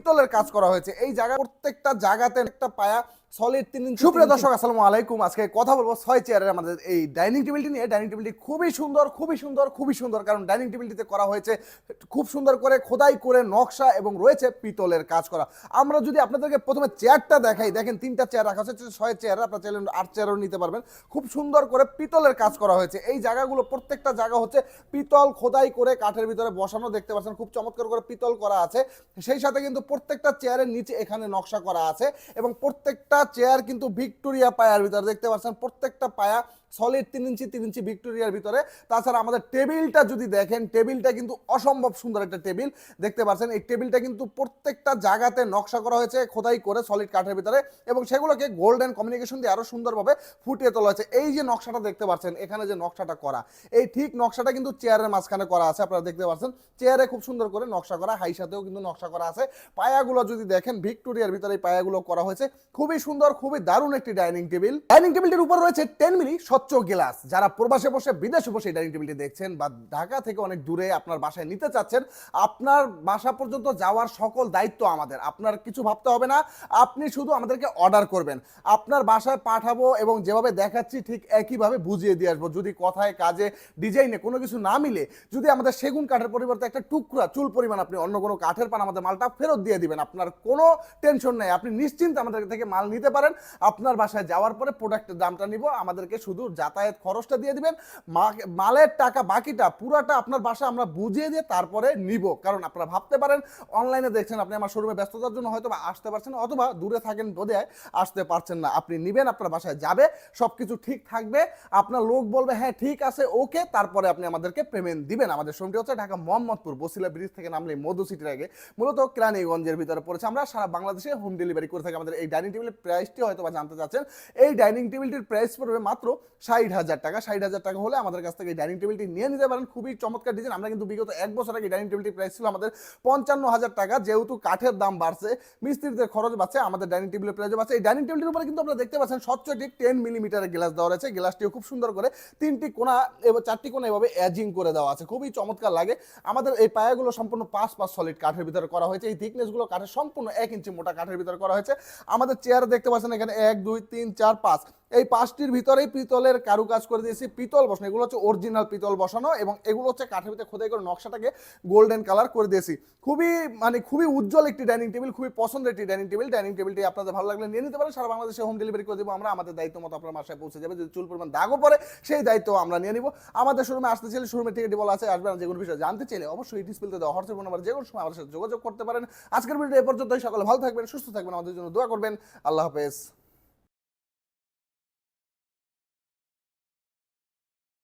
পিতলের কাজ করা হয়েছে। এই জায়গা প্রত্যেকটা জায়গাতে একটা পায়া সলিড তিন ইঞ্চি সুপ্রিয় দর্শক আসসালামু আলাইকুম। আজকে কথা বলব ছয় চেয়ারের আমাদের এই ডাইনিং টেবিলটি নিয়ে। ডাইনিং টেবিলটি খুবই সুন্দর খুবই সুন্দর খুবই সুন্দর। কারণ ডাইনিং টেবিলটিতে করা হয়েছে খুব সুন্দর করে খোদাই করে নকশা এবং রয়েছে পিতলের কাজ করা। আমরা যদি আপনাদেরকে প্রথমে চেয়ারটা দেখাই দেখেন তিনটা চেয়ার রাখা হয়েছে ছয় চেয়ার আপনার চাইলে আট চেয়ারও নিতে পারবেন। খুব সুন্দর করে পিতলের কাজ করা হয়েছে। এই জায়গাগুলো প্রত্যেকটা জায়গা হচ্ছে পিতল খোদাই করে কাঠের ভিতরে বসানো দেখতে পাচ্ছেন খুব চমৎকার করে পিতল করা আছে। সেই সাথে কিন্তু প্রত্যেকটা চেয়ারের নিচে এখানে নকশা করা আছে এবং প্রত্যেকটা চেয়ার কিন্তু ভিক্টোরিয়া পায়ার ভিতরে দেখতে পাচ্ছেন, প্রত্যেকটা পায়া সলিড তিন ইঞ্চি তিন ইঞ্চি ভিক্টোরিয়ার ভিতরে। তাছাড়া আমাদের টেবিলটা যদি দেখেন, টেবিলটা কিন্তু অসম্ভব সুন্দর একটা টেবিল। দেখতে পাচ্ছেন, এই টেবিলটা কিন্তু প্রত্যেকটা জায়গাতে নকশা করা হয়েছে খোদাই করে সলিড কাঠের ভিতরে এবং সেগুলোকে গোল্ডেন কমিউনিকেশন দিয়ে আরও সুন্দরভাবে ফুটিয়ে তোলা হয়েছে। এই যে নকশাটা দেখতে পাচ্ছেন, এখানে যে নকশাটা করা, এই ঠিক নকশাটা কিন্তু চেয়ারের মাঝখানে করা আছে, আপনারা দেখতে পাচ্ছেন। চেয়ারে খুব সুন্দর করে নকশা করা হাই সাথেও কিন্তু নকশা করা আছে। পায়াগুলো যদি দেখেন, ভিক্টোরিয়ার ভিতরে এই পায়াগুলো করা হয়েছে। খুবই সুন্দর, খুবই দারুণ একটি ডাইনিং টেবিল ডাইনিং টেবিলটির উপর রয়েছে টেন মিলি স্বচ্ছ গ্লাস। যারা প্রবাসে বসে, বিদেশে বসে ডাইনিং টেবিলটি দেখছেন বা ঢাকা থেকে অনেক দূরে আপনার বাসায় নিতে চাচ্ছেন, আপনার বাসা পর্যন্ত যাওয়ার সকল দায়িত্ব আমাদের। আপনার কিছু ভাবতে হবে না, আপনি শুধু আমাদেরকে অর্ডার করবেন। আপনার বাসায় পাঠাবো এবং যেভাবে দেখাচ্ছি ঠিক একইভাবে বুঝিয়ে দিয়ে আসব। যদি কথায়, কাজে, ডিজাইনে কোনো কিছু না মিলে, যদি আমাদের সেগুন কাঠের পরিবর্তে একটা টুকরা, চুল পরিমাণ আপনি অন্য কোনো কাঠের পান, আমাদের মালটা ফেরত দিয়ে দিবেন। আপনার কোনো টেনশন নেই। আপনি নিশ্চিন্তে আমাদের থেকে মাল নিতে পারেন। আপনার বাসায় যাওয়ার পরে প্রোডাক্টের দামটা নিব। আমাদেরকে শুধু যাতায়াত খরচটা দিয়ে দিবেন। মালের টাকা বাকিটা পুরাটা আপনার বাসা আমরা বুঝিয়ে দিয়ে তারপরে নিব। কারণ আপনারা ভাবতে পারেন অনলাইনে দেখছেন আপনি আমার শোরুমে ব্যস্ততার জন্য হয়তো বা আসতে পারছেন অথবা দূরে থাকেন বোধে আসতে পারছেন না। আপনি নিবেন, আপনার বাসায় যাবে সব কিছু ঠিক থাকবে। আপনার লোক বলবে হ্যাঁ ঠিক আছে ওকে তারপরে আপনি আমাদেরকে পেমেন্ট দিবেন। আমাদের শোরুমটি হচ্ছে ঢাকা মোহাম্মদপুর, বসিলা ব্রিজ থেকে নামলে মধু সিটির আগে। মূলত কেরানীগঞ্জের ভিতরে পড়েছে আমরা। সারা বাংলাদেশে হোম ডেলিভারি করে থাকি। আমাদের এই ডাইনিং টেবিলের প্রাইসটি হয়তো বা জানতে চাচ্ছেন। এই ডাইনিং টেবিলটির প্রাইস পড়বে মাত্র ষাট হাজার টাকা, ষাট হাজার টাকা হলে আমাদের কাছ থেকে ডাইনিং টেবিলটি নিয়ে নিতে পারেন। খুবই চমৎকার ডিজাইন আমরা কিন্তু বিগত এক বছর আগে ডাইনিং টেবিলটির প্রাইস ছিল আমাদের পঞ্চান্ন হাজার টাকা। যেহেতু কাঠের দাম বাড়ছে, মিস্ত্রিদের খরচ বাড়ছে, আমাদের ডাইনিং টেবিলের প্রাইস বাড়ছে। এই ডাইনিং টেবিলের উপরে কিন্তু আপনারা দেখতে পাচ্ছেন স্বচ্ছ একটি টেন মিলিমিটারের গ্লাস দেওয়া রয়েছে। গ্লাসটিও খুব সুন্দর করে তিনটি কোনা এবং চারটি কোনা এভাবে অ্যাজিং করে দেওয়া আছে। খুবই চমৎকার লাগে। আমাদের এই পায়াগুলো সম্পূর্ণ পাঁচ পাঁচ সলিড কাঠের ভিতরে করা হয়েছে। এই থিকনেসগুলো কাঠের সম্পূর্ণ এক ইঞ্চি মোটা কাঠের ভিতরে করা হয়েছে। আমাদের চেয়ার দেখতে পাচ্ছেন এখানে এক, দুই, তিন, চার, পাঁচ। এই পাঁচটির ভিতরেই পিতলের কারুকাজ করে দিয়েছি পিতল বসানো। এগুলো হচ্ছে অরিজিনাল পিতল বসানো এবং এগুলো হচ্ছে কাঠের ভিতরে খোদাই করে নকশাটাকে গোল্ডেন কালার করে দিয়েছি। খুবই মানে খুবই উজ্জ্বল একটি ডাইনিং টেবিল খুবই পছন্দের একটি ডাইনিং টেবিল ডাইনিং টেবিলটি আপনাদের ভালো লাগলে নিয়ে নিতে পারেন। সারা বাংলাদেশে হোম ডেলিভারি করে দেবো আমরা। আমাদের দায়িত্ব মতো আপনার বাসায় পৌঁছে যাবে। যদি চুল পরিমাণ দাগও পরে সেই দায়িত্ব আমরা নিয়ে নিব। আমাদের শোরুমে আসতে চাইলে শোরুমের টিকিট বলা আছে। আসবেন যে কোনো বিষয় জানতে চাইলে অবশ্যই ডিসপ্লেতে দেওয়া হোয়াটসঅ্যাপ নাম্বার যে কোনো সময় আমাদের সাথে যোগাযোগ করতে পারেন। আজকের ভিডিও এ পর্যন্তই। সকলে ভালো থাকবেন, সুস্থ থাকবেন। আমাদের জন্য দোয়া করবেন। আল্লাহ হাফেজ।